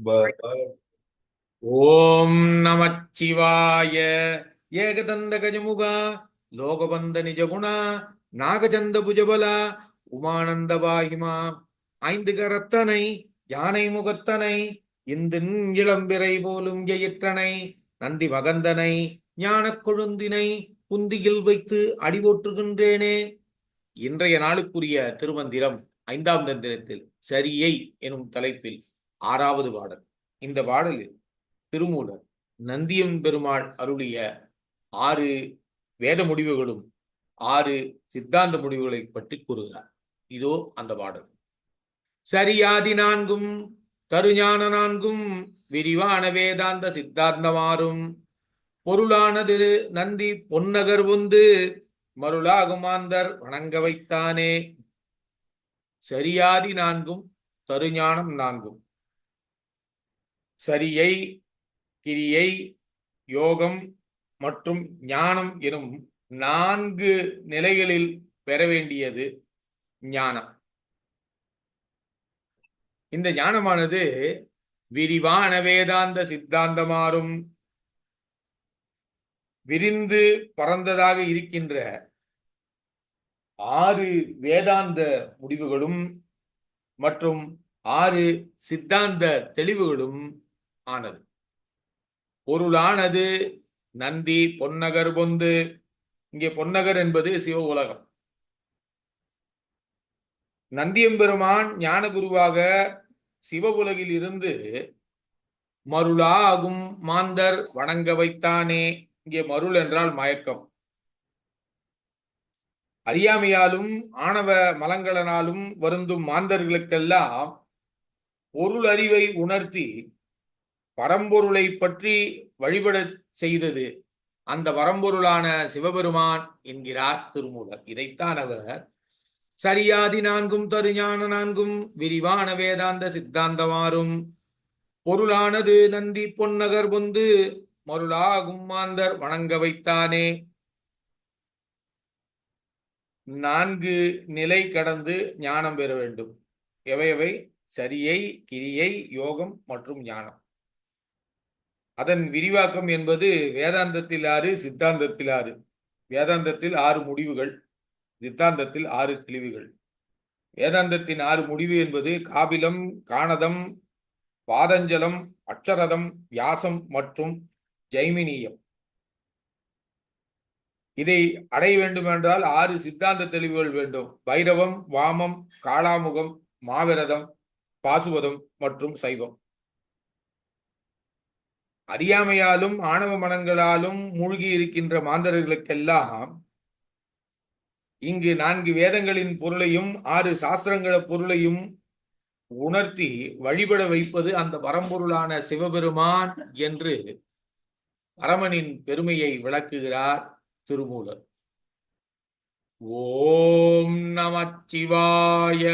Uh, ஓம் நமச்சிவாய ஏகதந்த கஜமுகா லோகபந்த நிஜகுணா நாகச்சந்த புஜபலா உமானந்த வாகிமா ஐந்து கரத்தனை யானை முகத்தனை இந்தின் இளம்பிறை போலும் எயிற்றனை நந்தி மகந்தனை ஞானக் கொழுந்தினை புந்தியில் வைத்து அடிவோற்றுகின்றேனே இன்றைய நாளுக்குரிய திருமந்திரம் ஐந்தாம் தந்திரத்தில் சரியை எனும் தலைப்பில் ஆறாவது பாடல் இந்த பாடலில் திருமூலர் நந்தியம் பெருமாள் அருளிய ஆறு வேத முடிவுகளும் ஆறு சித்தாந்த முடிவுகளை பற்றி கூறுகிறார். இதோ அந்த பாடல் சரியாதி நான்கும் தருஞான நான்கும் விரிவான வேதாந்த சித்தாந்தமாறும் பொருளானது நந்தி பொன்னகர் உந்து மருளாகுமாந்தர் வணங்க வைத்தானே. சரியாதி நான்கும் தருஞானம் நான்கும். சரியை கிரியை யோகம் மற்றும் ஞானம் எனும் நான்கு நிலைகளில் பெற வேண்டியது ஞானம். இந்த ஞானமானது விரிவான வேதாந்த சித்தாந்தமாறும் விரிந்து பறந்ததாக இருக்கின்ற ஆறு வேதாந்த முடிவுகளும் மற்றும் ஆறு சித்தாந்த தெளிவுகளும் ஆனது பொருளானது நந்தி பொன்னகர் பொந்து. இங்கே பொன்னகர் என்பது சிவ உலகம் நந்தியம்பெருமான் ஞான குருவாக சிவ உலகில் இருந்து மருளாகும் மாந்தர் வணங்க வைத்தானே. இங்கே மருள் என்றால் மயக்கம். அறியாமையாலும் ஆணவ மலங்களனாலும் வருந்தும் மாந்தர்களுக்கெல்லாம் பொருள் அறிவை உணர்த்தி பரம்பொருளை பற்றி வழிபடச் செய்தது. அந்த வரம்பொருளான சிவபெருமான் என்கிறார் திருமூலர். இதைத்தான் அவர் சரியாதி நான்கும் தருஞான நான்கும் விரிவான வேதாந்த சித்தாந்தமாறும் பொருளானது நந்தி பொன்னகர் பொந்து மருளாகும் மாந்தர் வணங்க வைத்தானே. நான்கு நிலை கடந்து ஞானம் பெற வேண்டும். எவையவை சரியை கிரியை யோகம் மற்றும் ஞானம். அதன் விரிவாக்கம் என்பது வேதாந்தத்தில் ஆறு சித்தாந்தத்தில் ஆறு. வேதாந்தத்தில் ஆறு முடிவுகள் சித்தாந்தத்தில் ஆறு தெளிவுகள். வேதாந்தத்தின் ஆறு முடிவு என்பது காபிலம் காணதம் பாதஞ்சலம் அக்ஷரதம் வியாசம் மற்றும் ஜைமினியம். இதை அடைய வேண்டுமென்றால் ஆறு சித்தாந்த தெளிவுகள் வேண்டும். பைரவம் வாமம் காளாமுகம் மாவிரதம் பாசுவதம் மற்றும் சைவம். அறியாமையாலும் ஆணவ மனங்களாலும் மூழ்கி இருக்கின்ற மாந்தர்களுக்கெல்லாம் இங்கு நான்கு வேதங்களின் பொருளையும் ஆறு சாஸ்திரங்கள பொருளையும் உணர்த்தி வழிபட வைப்பது அந்த பரம்பொருளான சிவபெருமான் என்று பரமனின் பெருமையை விளக்குகிறார் திருமூலர். ஓம் நமச்சிவாய.